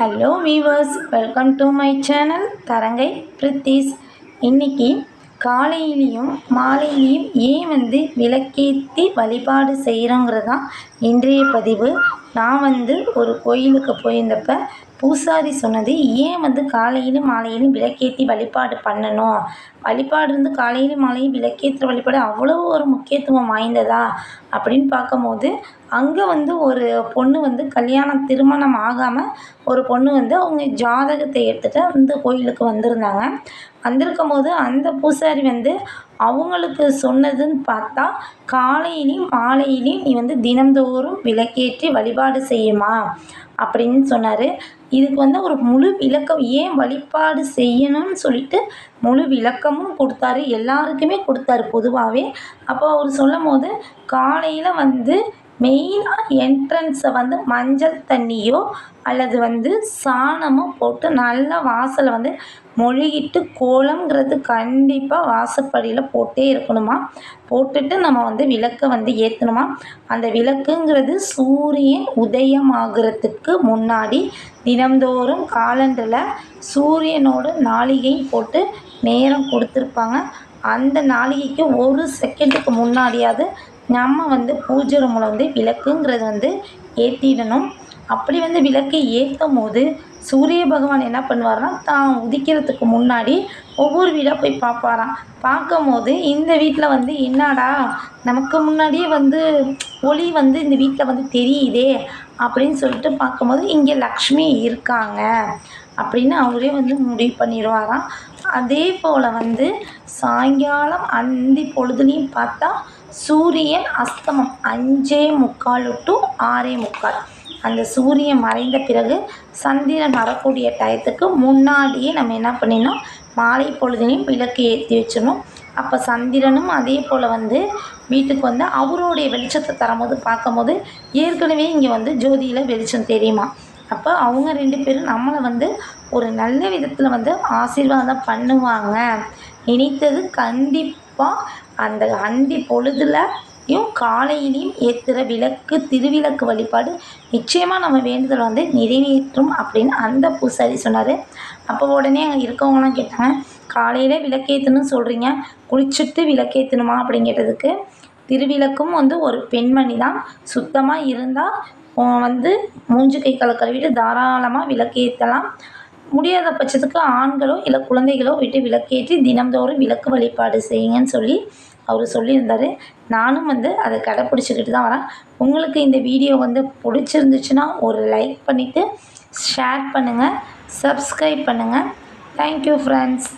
Hello viewers welcome to my channel தரங்கை பிரித்திஸ் இன்னைக்கு காலையிலையும் மாலையிலையும் ஏன் வந்து விளக்கேற்றி வழிபாடு செய்கிறோங்கிறது தான் இன்றைய பதிவு. நான் வந்து ஒரு கோயிலுக்கு போயிருந்தப்ப பூசாரி சொன்னது ஏன் வந்து காலையிலும் மாலையிலும் விளக்கேற்றி வழிபாடு பண்ணணும்? வழிபாடு வந்து காலையிலும் மாலையும் விளக்கேற்ற வழிபாடு அவ்வளோ ஒரு முக்கியத்துவம் வாய்ந்ததா? அப்படின்னு பார்க்கும்போது அங்கே வந்து ஒரு பொண்ணு வந்து கல்யாணம் திருமணம் ஆகாமல் ஒரு பொண்ணு வந்து அவங்க ஜாதகத்தை எடுத்துகிட்டு அந்த கோயிலுக்கு வந்திருந்தாங்க. வந்திருக்கும் போது அந்த பூசாரி வந்து அவங்களுக்கு சொன்னதுன்னு பார்த்தா காலையிலையும் மாலையிலையும் நீ வந்து தினந்தோறும் விளக்கேற்றி வழிபாடு செய்யுமா? அப்படின்னு சொன்னார். இதுக்கு வந்து ஒரு முழு விளக்கம் ஏன் வழிபாடு செய்யணும்னு சொல்லிட்டு முழு விளக்கமும் கொடுத்தாரு. எல்லாருக்குமே கொடுத்தாரு பொதுவாகவே அப்போ அவர் சொல்லும் போது காலையில் வந்து மெயினாக என்ட்ரன்ஸை வந்து மஞ்சள் தண்ணியோ அல்லது வந்து சாணமோ போட்டு நல்லா வாசலை வந்து மொழுகிட்டு கோலம்ங்கிறது கண்டிப்பாக வாசப்படியில் போட்டே இருக்கணுமா? போட்டுட்டு நம்ம வந்து விளக்கை வந்து ஏற்றணுமா அந்த விளக்குங்கிறது சூரியன் உதயமாகிறதுக்கு முன்னாடி தினந்தோறும் காலண்டரில் சூரியனோட நாளிகை போட்டு நேரம் கொடுத்துருப்பாங்க. அந்த நாளிகைக்கு ஒரு செகண்டுக்கு முன்னாடியாவது நம்ம வந்து பூஜை ரூமில் வந்து விளக்குங்கிறது வந்து ஏற்றிடணும் அப்படி வந்து விளக்கை ஏற்றும் போது சூரிய பகவான் என்ன பண்ணுவார்னா தான் உதிக்கிறதுக்கு முன்னாடி ஒவ்வொரு வீடாக போய் பார்ப்பாராம். பார்க்கும் போது இந்த வீட்டில் வந்து என்னடா நமக்கு முன்னாடியே வந்து ஒளி வந்து இந்த வீட்டில் வந்து தெரியுதே அப்படின்னு சொல்லிட்டு பார்க்கும்போது இங்கே லக்ஷ்மி இருக்காங்க அப்படின்னு அவரே வந்து முடிவு பண்ணிடுவாராம். அதே போல் வந்து சாயங்காலம் அந்தி பொழுதுலையும் பார்த்தா சூரியன் அஸ்தமம் அஞ்சே முக்கால் டு ஆறே முக்கால். அந்த சூரியன் மறைந்த பிறகு சந்திரன் வரக்கூடிய டயத்துக்கு முன்னாடியே நம்ம என்ன பண்ணிடணும்? மாலை பொழுதுலையும் விளக்கு ஏற்றி வச்சிடணும். அப்போ சந்திரனும் அதே போல் வந்து வீட்டுக்கு வந்து அவருடைய வெளிச்சத்தை தரும்போது பார்க்கும்போது ஏற்கனவே இங்கே வந்து ஜோதியில் வெளிச்சம் தெரியுமா? அப்போ அவங்க ரெண்டு பேரும் நம்மளை வந்து ஒரு நல்ல விதத்தில் வந்து ஆசீர்வாதம் பண்ணுவாங்க. நினைத்தது கண்டிப்பாக அந்த அந்தி பொழுதுலையும் காலையிலையும் ஏற்றுற விளக்கு திருவிளக்கு வழிபாடு நிச்சயமாக நம்ம வேண்டுதல் வந்து நிறைவேற்றும் அப்படின்னு அந்த பூசாரி சொன்னார். அப்போ உடனே அங்கே இருக்கவங்களாம் கேட்டாங்க காலையில் விளக்கேற்றணும்னு சொல்கிறீங்க குளிச்சுட்டு விளக்கேற்றணுமா அப்படின்னு கேட்டதுக்கு திருவிளக்கும் வந்து ஒரு பெண்மணி தான் சுத்தமாக இருந்தால் வந்து மூஞ்சி கை காலை கழுவிட்டு தாராளமாக விளக்கேற்றலாம் முடியாத பட்சத்துக்கு ஆண்களோ இல்லை குழந்தைகளோ விட்டு விளக்கேற்றி தினம்தோறும் விளக்கு வழிபாடு செய்யுங்கன்னு சொல்லி அவர் சொல்லியிருந்தார். நானும் வந்து அதை கடைப்பிடிச்சிக்கிட்டு தான் வரேன். உங்களுக்கு இந்த வீடியோ வந்து பிடிச்சிருந்துச்சுன்னா ஒரு லைக் பண்ணிவிட்டு ஷேர் பண்ணுங்கள் சப்ஸ்கிரைப் பண்ணுங்கள் தேங்க்யூ ஃப்ரெண்ட்ஸ்